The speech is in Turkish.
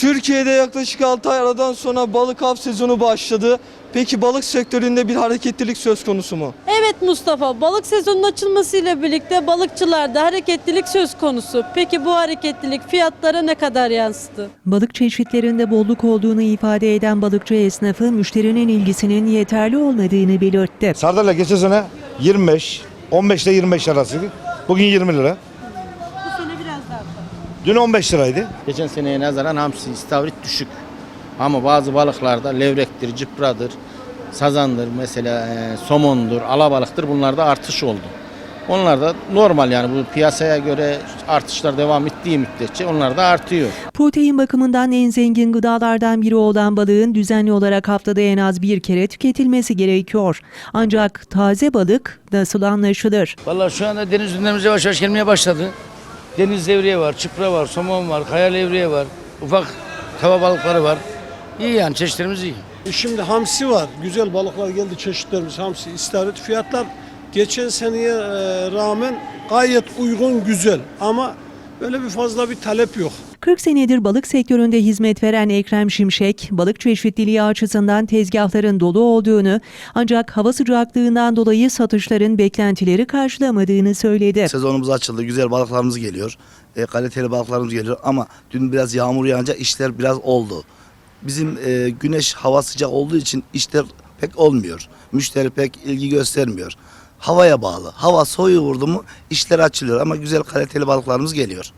Türkiye'de yaklaşık 6 ay aradan sonra balık av sezonu başladı. Peki balık sektöründe bir hareketlilik söz konusu mu? Evet Mustafa, balık sezonunun açılmasıyla birlikte balıkçılarda hareketlilik söz konusu. Peki bu hareketlilik fiyatlara ne kadar yansıdı? Balık çeşitlerinde bolluk olduğunu ifade eden balıkçı esnafı müşterinin ilgisinin yeterli olmadığını belirtti. Sardalya geçen sene 25, 15 ile 25 arasıydı. Bugün 20 lira. Bu sene biraz daha Dün 15 liraydı. Geçen seneye nazaran hamsi, istavrit düşük. Ama bazı balıklarda levrektir, cıpradır, sazandır mesela, e, somondur, alabalıktır bunlarda artış oldu. Onlar da normal yani bu piyasaya göre artışlar devam ettiği müddetçe onlar da artıyor. Protein bakımından en zengin gıdalardan biri olan balığın düzenli olarak haftada en az bir kere tüketilmesi gerekiyor. Ancak taze balık nasıl anlaşılır? Vallahi şu anda deniz ürünlerimiz yavaş yavaş gelmeye başladı. Deniz levreği var, çıpra var, somon var, kaya levreği var, ufak tava balıkları var. İyi yani çeşitlerimiz iyi. E Şimdi hamsi var. Güzel balıklar geldi çeşitlerimiz hamsi, istavrit. Fiyatlar geçen seneye e, rağmen gayet uygun, güzel. Ama böyle bir fazla bir talep yok. 40 senedir balık sektöründe hizmet veren Ekrem Şimşek, balık çeşitliliği açısından tezgahların dolu olduğunu ancak hava sıcaklığından dolayı satışların beklentileri karşılamadığını söyledi. Sezonumuz açıldı. Güzel balıklarımız geliyor. E, kaliteli balıklarımız geliyor ama dün biraz yağmur yağınca işler biraz oldu. Bizim e, güneş hava sıcak olduğu için işler pek olmuyor. Müşteri pek ilgi göstermiyor. Havaya bağlı. Hava soğuğu vurdu mu işler açılıyor ama güzel kaliteli balıklarımız geliyor.